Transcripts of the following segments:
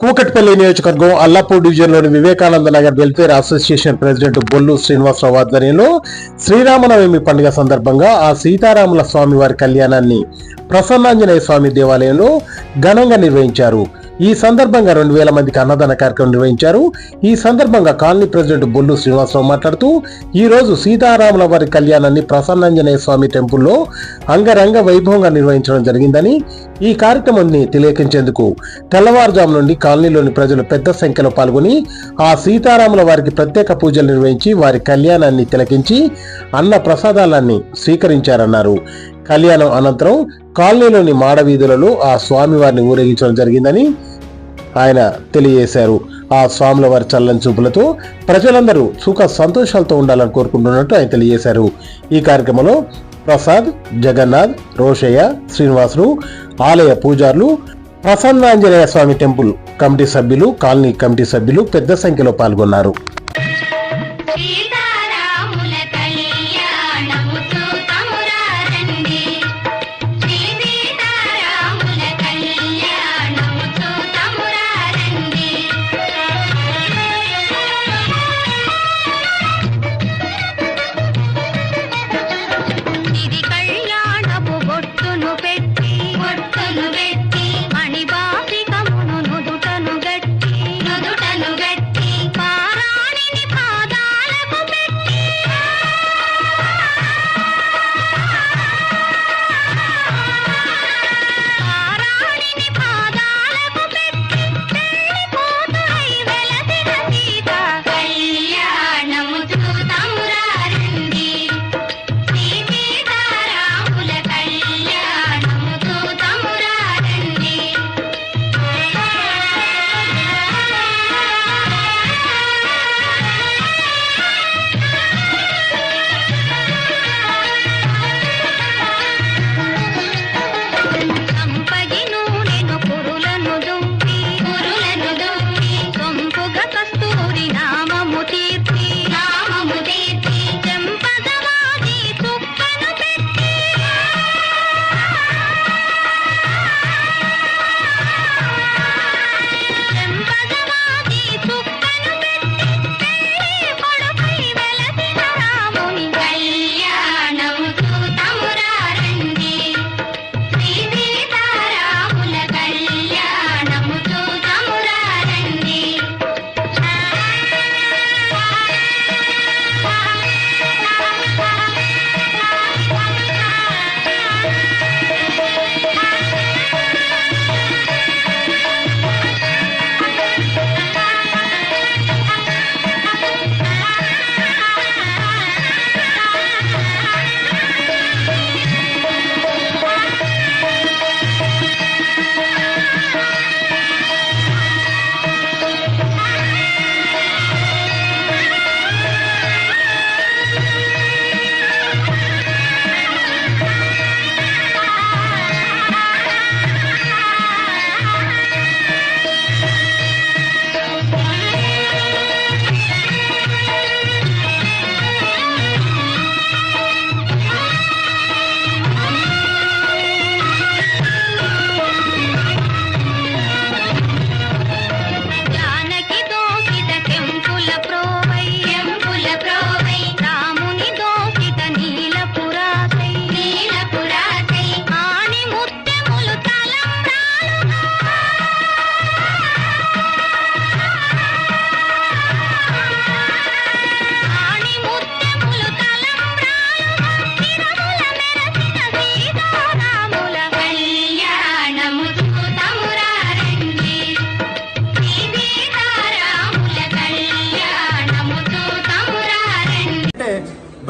కూకట్పల్లి నియోజకవర్గం అల్లాపూర్ డివిజన్లోని Vivekananda Nagar welfare association president Bollu Srinivasarao ఆధ్వర్యంలో శ్రీరామనవమి పండుగ సందర్భంగా ఆ సీతారాముల స్వామి వారి కళ్యాణాన్ని ప్రసన్నాంజనేయ స్వామి దేవాలయంలో ఘనంగా నిర్వహించారు. ఈ సందర్భంగా రెండు వేల మందికి అన్నదాన కార్యక్రమం నిర్వహించారు. ఈ సందర్భంగా కాలనీ ప్రెసిడెంట్ బొల్లు శ్రీనివాసరావు మాట్లాడుతూ ఈ రోజు సీతారాముల వారి కళ్యాణాన్ని ప్రసన్నాంజనేయ స్వామి టెంపుల్లో అంగరంగ వైభవంగా నిర్వహించడం జరిగిందని ఈ కార్యక్రమాన్ని తిలేకించేందుకు తెల్లవారుజాము నుండి కాలనీలోని ప్రజలు పెద్ద సంఖ్యలో పాల్గొని ఆ సీతారాముల వారికి ప్రత్యేక పూజలు నిర్వహించి వారి కళ్యాణాన్ని తిలకించి అన్న ప్రసాదాలన్నీ స్వీకరించారన్నారు. కళ్యాణం అనంతరం కాలనీలోని మాడవీధులలో ఆ స్వామివారిని ఊరేగించడం జరిగిందని ఆయన తెలియజేశారు. ఆ స్వాముల వారి చల్లని చూపులతో ప్రజలందరూ సుఖ సంతోషాలతో ఉండాలని కోరుకుంటున్నట్టు ఆయన తెలియజేశారు. ఈ కార్యక్రమంలో ప్రసాద్ జగన్నాథ్ రోషయ్య శ్రీనివాసులు ఆలయ పూజారులు ప్రసన్నాంజనేయ స్వామి టెంపుల్ కమిటీ సభ్యులు కాలనీ కమిటీ సభ్యులు పెద్ద సంఖ్యలో పాల్గొన్నారు. மனவே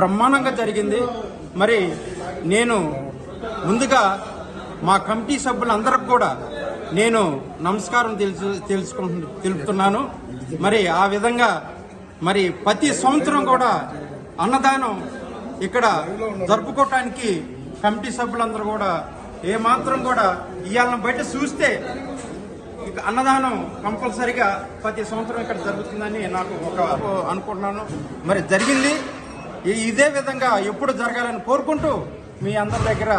బ్రహ్మాండంగా జరిగింది. మరి నేను ముందుగా మా కమిటీ సభ్యులందరికి కూడా నేను నమస్కారం తెలుసు తెలుసుకుంటు తెలుపుతున్నాను. మరి ఆ విధంగా మరి ప్రతి సంవత్సరం కూడా అన్నదానం ఇక్కడ జరుపుకోవటానికి కమిటీ సభ్యులందరూ కూడా ఏమాత్రం కూడా ఇవాళ బయట చూస్తే అన్నదానం కంపల్సరిగా ప్రతి సంవత్సరం ఇక్కడ జరుగుతుందని నాకు ఒక అనుకుంటున్నాను. మరి జరిగింది. ఇదే విధంగా ఎప్పుడు జరగాలని కోరుకుంటూ మీ అందరి దగ్గర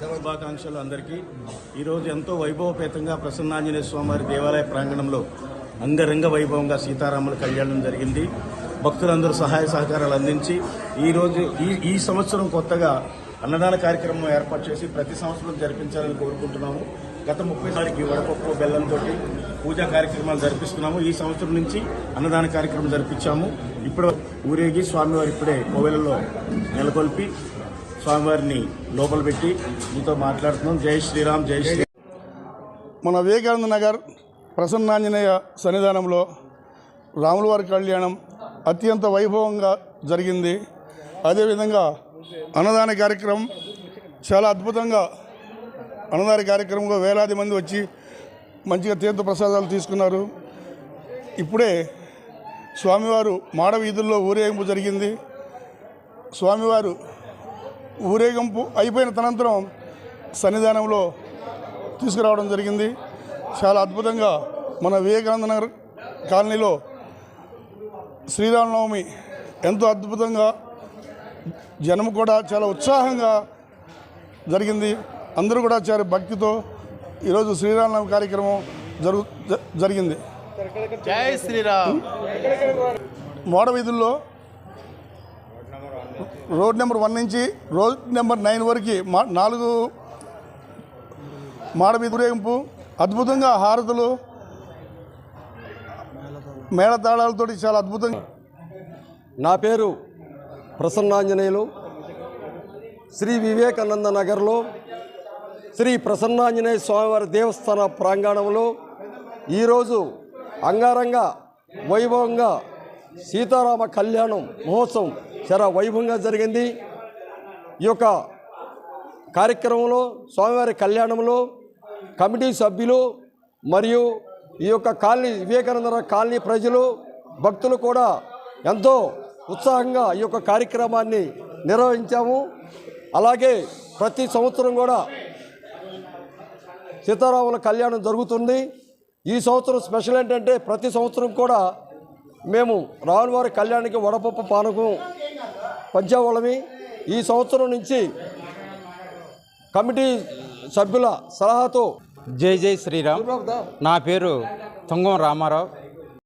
శుభాకాంక్షలు అందరికీ. ఈరోజు ఎంతో వైభవపేతంగా ప్రసన్నాంజనేయ స్వామివారి దేవాలయ ప్రాంగణంలో అంగరంగ వైభవంగా సీతారాముల కళ్యాణం జరిగింది. భక్తులందరూ సహాయ సహకారాలు అందించి ఈరోజు ఈ ఈ సంవత్సరం కొత్తగా అన్నదాన కార్యక్రమం ఏర్పాటు చేసి ప్రతి సంవత్సరం జరిపించాలని కోరుకుంటున్నాము. గత ముప్పై తారీఖు వడపప్పు బెల్లంతో పూజా కార్యక్రమాలు జరిపిస్తున్నాము. ఈ సంవత్సరం నుంచి అన్నదాన కార్యక్రమం జరిపించాము. ఇప్పుడు ఊరేగి స్వామివారి ఇప్పుడే కోవెలలో నెలకొల్పి స్వామివారిని లోపల పెట్టి మీతో మాట్లాడుతున్నాం. జై శ్రీరామ్ జై శ్రీ మన వివేకానంద నగర్ ప్రసన్నాంజనేయ సన్నిధానంలో రాములవారి కళ్యాణం అత్యంత వైభవంగా జరిగింది. అదేవిధంగా అన్నదాన కార్యక్రమం చాలా అద్భుతంగా అన్నదాన కార్యక్రమంలో వేలాది మంది వచ్చి మంచిగా తీర్థ ప్రసాదాలు తీసుకున్నారు. ఇప్పుడే స్వామివారు మాడ వీధుల్లో ఊరేగింపు జరిగింది. స్వామివారు ఊరేగింపు అయిపోయిన తనంతరం సన్నిధానంలో తీసుకురావడం జరిగింది. చాలా అద్భుతంగా మన వివేకానంద నగర్ కాలనీలో శ్రీరామనవమి ఎంతో అద్భుతంగా జనం కూడా చాలా ఉత్సాహంగా జరిగింది. అందరూ కూడా చాలా భక్తితో ఈరోజు శ్రీరామనవమి కార్యక్రమం జరుగు జ- జరిగింది. జై శ్రీరామ్. మోడ వీధుల్లో రోడ్ నెంబర్ వన్ నుంచి రోడ్ నెంబర్ నైన్ వరకు మా నాలుగు మాడ వీధి ఊరేగింపు అద్భుతంగా హారతులు మేళతాళాలతోటి చాలా అద్భుతంగా నా పేరు ప్రసన్నాంజనేయులు. శ్రీ వివేకానంద నగర్లో శ్రీ ప్రసన్నాంజనేయ స్వామివారి దేవస్థాన ప్రాంగణంలో ఈరోజు అంగారంగ వైభవంగా సీతారామ కళ్యాణం మహోత్సవం చాలా వైభవంగా జరిగింది. ఈ యొక్క కార్యక్రమంలో స్వామివారి కళ్యాణంలో కమిటీ సభ్యులు మరియు ఈ యొక్క కాలనీ వివేకానంద కాలనీ ప్రజలు భక్తులు కూడా ఎంతో ఉత్సాహంగా ఈ యొక్క కార్యక్రమాన్ని నిర్వహించాము. అలాగే ప్రతి సంవత్సరం కూడా సీతారాముల కళ్యాణం జరుగుతుంది. ఈ సంవత్సరం స్పెషల్ ఏంటంటే ప్రతి సంవత్సరం కూడా మేము రాములవారి కళ్యాణానికి వడపప్పు పానకం పంచేవాళ్ళమి. ఈ సంవత్సరం నుంచి కమిటీ సభ్యుల సలహాతో జై జై శ్రీరామ్. నా పేరు తుంగం రామారావు.